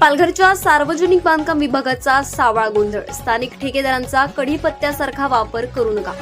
पालघरच्या सार्वजनिक बांधकाम विभागाचा सावळा गोंधळ. स्थानिक ठेकेदारांचा कढीपत्त्यासारखा वापर करू नका.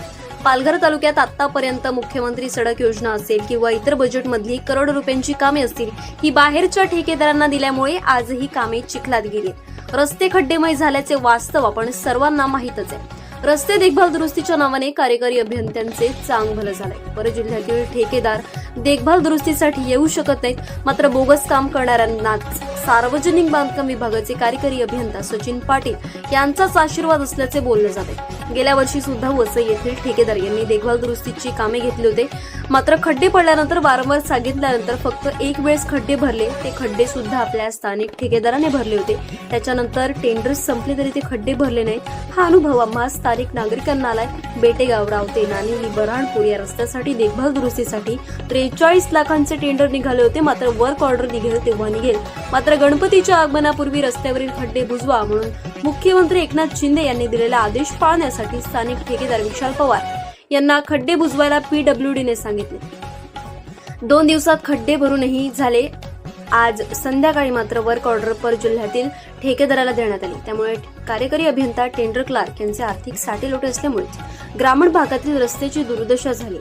पालघर तालुक्यात आतापर्यंत मुख्यमंत्री सडक योजना असेल किंवा इतर बजेटमधली करोड रुपयांची कामे असतील ही बाहेरच्या ठेकेदारांना दिल्यामुळे आजही कामे चिखलात गेली रस्ते खड्डेमय झाल्याचे वास्तव आपण सर्वांना माहीतच आहे. रस्ते देखभाल दुरुस्तीच्या नावाने कार्यकारी अभियंत्यांचे चांग भलं झालंय. पर जिल्ह्यातील ठेकेदार देखभाल दुरुस्तीसाठी येऊ शकत नाहीत. मात्र बोगस काम करणाऱ्यांनाच सार्वजनिक बांधकाम विभागाचे कार्यकारी अभियंता सचिन पाटील यांचाच आशीर्वाद असल्याचे बोलले जाते. गेल्या वर्षी सुद्धा वसई येथील ठेकेदार यांनी देखभाल दुरुस्तीची कामे घेतली होते. मात्र खड्डे पडल्यानंतर वारंवार सांगितल्यानंतर फक्त एक वेळेस खड्डे भरले. ते खड्डे सुद्धा आपल्या स्थानिक ठेकेदाराने भरले होते. त्याच्यानंतर टेंडर संपले तरी ते खड्डे भरले नाहीत. हा अनुभव आम्हा स्थानिक नागरिकांना आलाय. बेटेगाव रावते नाणेली बऱ्हाणपूर या रस्त्यासाठी देखभाल दुरुस्तीसाठी त्रेचाळीस लाखांचे टेंडर निघाले होते. मात्र वर्क ऑर्डर निघेल तेव्हा निघेल. मात्र गणपतीच्या आगमनापूर्वी रस्त्यावरील खड्डे बुजवा म्हणून मुख्यमंत्री एकनाथ शिंदे यांनी दिलेला आदेश पाळण्यासाठी स्थानिक ठेकेदार विशाल पवार यांना खड्डे बुजवायला पीडब्ल्यूडीने सांगितले. दोन दिवसात खड्डे भरूनही झाले. आज संध्याकाळी मात्र वर्क ऑर्डर पर जिल्ह्यातील ठेकेदाराला देण्यात आली. त्यामुळे कार्यकारी अभियंता टेंडर क्लार्क यांचे आर्थिक साठेलोटे असल्यामुळे ग्रामीण भागातील रस्त्याची दुर्दशा झाली.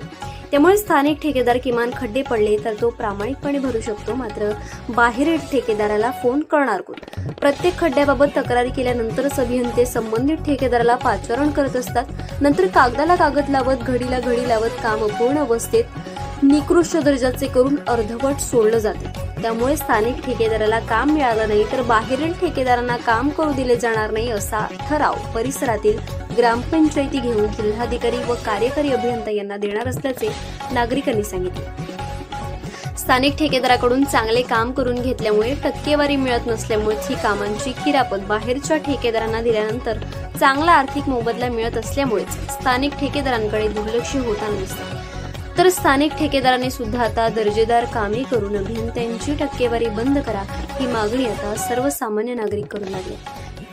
त्यामुळे स्थानिक ठेकेदार किमान खड्डे पडले तर तो प्रामाणिकपणे भरू शकतो मात्र बाहेर ठेकेदाराला फोन करणार कोण? प्रत्येक खड्ड्याबाबत तक्रारी केल्यानंतरच अभियंते संबंधित ठेकेदाराला पाचारण करत असतात. नंतर कागदाला कागद लावत घडीला घडी लावत काम अपूर्ण अवस्थेत निकृष्ट दर्जाचे करून अर्धवट सोडलं जाते. त्यामुळे स्थानिक ठेकेदाराला काम मिळालं नाही तर बाहेरील ठेकेदारांना काम करू दिले जाणार नाही असा ठराव परिसरातील ग्रामपंचायती घेऊन जिल्हाधिकारी व कार्यकारी अभियंता यांना देणार असल्याचे नागरिकांनी सांगितले. स्थानिक ठेकेदाराकडून चांगले काम करून घेतल्यामुळे टक्केवारी मिळत नसल्यामुळेच ही कामांची खिरापत बाहेरच्या ठेकेदारांना दिल्यानंतर चांगला आर्थिक मोबदला मिळत असल्यामुळेच स्थानिक ठेकेदारांकडे दुर्लक्ष होताना नसते. तर स्थानिक ठेकेदारांनी सुद्धा आता दर्जेदार कामे करून अभियंत्यांची टक्केवारी बंद करा ही मागणी आता सर्वसामान्य नागरिक करू लागले.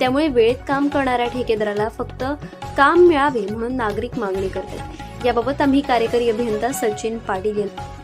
त्यामुळे वेळेत काम करणाऱ्या ठेकेदाराला फक्त काम मिळावे म्हणून नागरिक मागणी करतात. याबाबत आम्ही कार्यकारी अभियंता सचिन पाटील यांना